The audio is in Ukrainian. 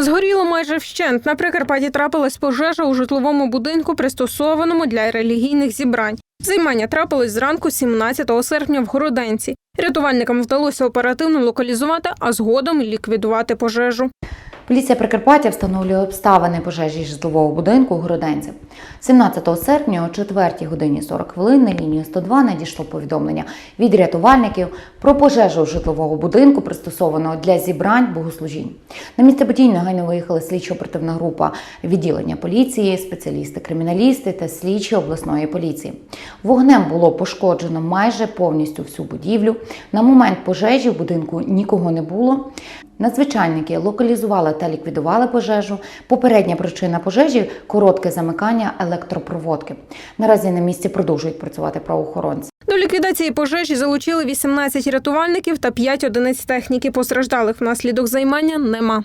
Згоріло майже вщент. На Прикарпатті трапилась пожежа у житловому будинку, пристосованому для релігійних зібрань. Займання трапилось зранку 17 серпня в Городенці. Рятувальникам вдалося оперативно локалізувати, а згодом ліквідувати пожежу. Поліція Прикарпаття встановлює обставини пожежі житлового будинку у Городенці. 17 серпня о 4 годині 40 хвилин на лінію 102 надійшло повідомлення від рятувальників про пожежу житлового будинку, пристосованого для зібрань богослужінь. На місце подій негайно виїхала слідчо-оперативна група відділення поліції, спеціалісти-криміналісти та слідчі обласної поліції. Вогнем було пошкоджено майже повністю всю будівлю. На момент пожежі в будинку нікого не було. Надзвичайники локалізували та ліквідували пожежу. Попередня причина пожежі коротке замикання електропроводки. Наразі на місці продовжують працювати правоохоронці. До ліквідації пожежі залучили 18 рятувальників та 5 одиниць техніки. Постраждалих внаслідок займання нема.